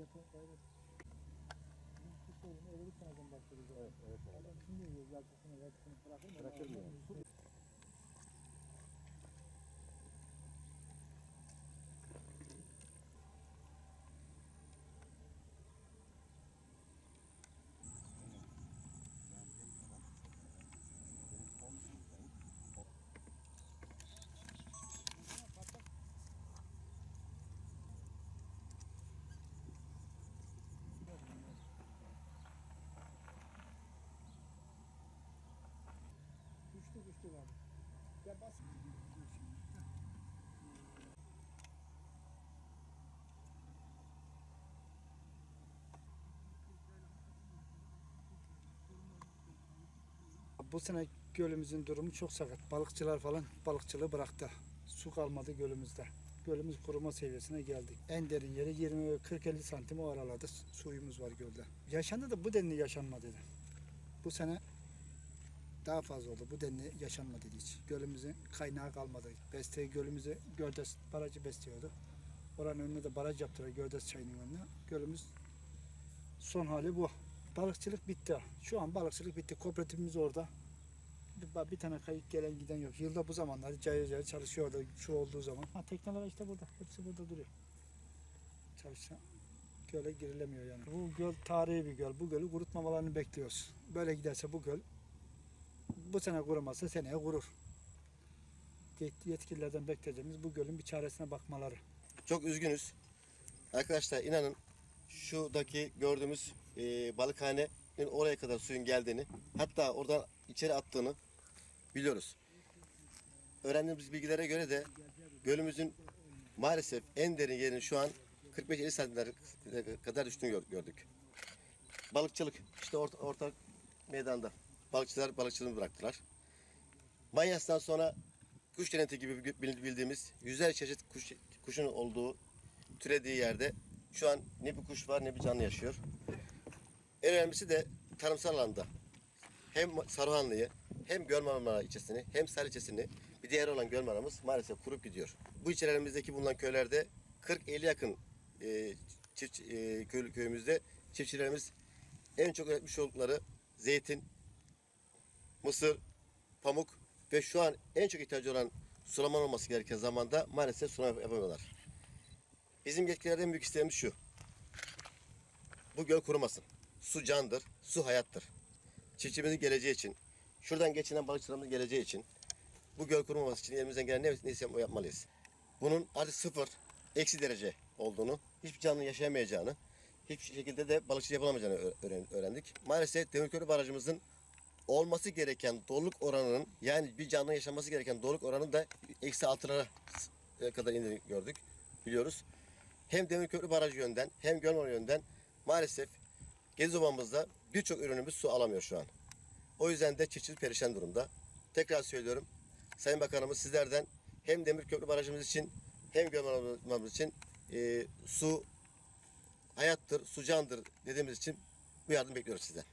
Yapın gayret. Bu sorunu öyle bir seneden başladı. Evet, evet. şimdi yakısını yakısını bırakır mı? Bırakır mı? Bu sene gölümüzün durumu çok sakat. Balıkçılar falan balıkçılığı bıraktı. Su kalmadı gölümüzde. Gölümüz kuruma seviyesine geldik. En derin yeri 20-40-50 santim o aralarda suyumuz var gölde. Yaşandı da bu denli yaşanmadıydı. Bu sene daha fazla oldu. Bu denli yaşanmadıydı hiç. Gölümüzün kaynağı kalmadı. Beste gölümüzü Gördes barajı besliyordu. Oranın önüne de baraj yaptılar Gördes çayının önüne. Gölümüz son hali bu. Balıkçılık bitti. Şu an balıkçılık bitti. Kooperatifimiz orada. Bir, bir tane kayık gelen giden yok. Yılda bu zamanlar cayır cayır çalışıyordu şu olduğu zaman. Ha, tekneler işte burada. Hepsi burada duruyor. Çalışsa göle girilemiyor yani. Bu göl tarihi bir göl. Bu gölü kurutmamalarını bekliyoruz. Böyle giderse bu göl bu sene kurumazsa seneye kurur. Yet- Yetkililerden bekleyeceğimiz bu gölün bir çaresine bakmaları. Çok üzgünüz. Arkadaşlar inanın şuradaki gördüğümüz e, balıkhanenin oraya kadar suyun geldiğini hatta oradan içeri attığını biliyoruz. Öğrendiğimiz bilgilere göre de gölümüzün maalesef en derin yerinin şu an 45-50 santimlere kadar düştüğünü gör- gördük. Balıkçılık işte orta, ortak meydanda. Balıkçılar balıkçılığını bıraktılar. Manyas'tan sonra kuş cenneti gibi bil- bildiğimiz yüzler çeşit kuş, kuşun olduğu, türediği yerde şu an ne bir kuş var ne bir canlı yaşıyor. En önemlisi de tarımsal alanda hem Saruhanlı'yı hem Gölmarmara ilçesini hem Sarı ilçesini bir diğer olan Gölmara'mız maalesef kurup gidiyor. Bu ilçelerimizdeki bulunan köylerde 40-50 yakın e, çift, e, köy, köyümüzde çiftçilerimiz en çok üretmiş oldukları zeytin, mısır, pamuk ve şu an en çok ihtiyacı olan sulama olması gereken zamanda maalesef sulama yapamıyorlar. Bizim yetkililerden büyük isteğimiz şu. Bu göl kurumasın. Su candır, su hayattır. Çiftçimizin geleceği için, şuradan geçinen balıkçılarımızın geleceği için bu göl kurumaması için elimizden gelen ne neyse yapmalıyız. Bunun artık sıfır, eksi derece olduğunu, hiçbir canlının yaşayamayacağını, hiçbir şekilde de balıkçı yapılamayacağını öğrendik. Maalesef Demirköprü Barajımızın olması gereken doluluk oranının yani bir canlı yaşaması gereken doluluk oranı da eksi altılara kadar indiğini gördük, biliyoruz. Hem Demirköprü Barajı yönden hem Gölmar yönden maalesef Gezobamızda birçok ürünümüz su alamıyor şu an. O yüzden de çiftçilik perişan durumda. Tekrar söylüyorum. Sayın Bakanımız sizlerden hem Demirköprü Barajımız için hem Gölmar'ımız için e, su hayattır, su candır dediğimiz için bu yardım bekliyoruz sizden.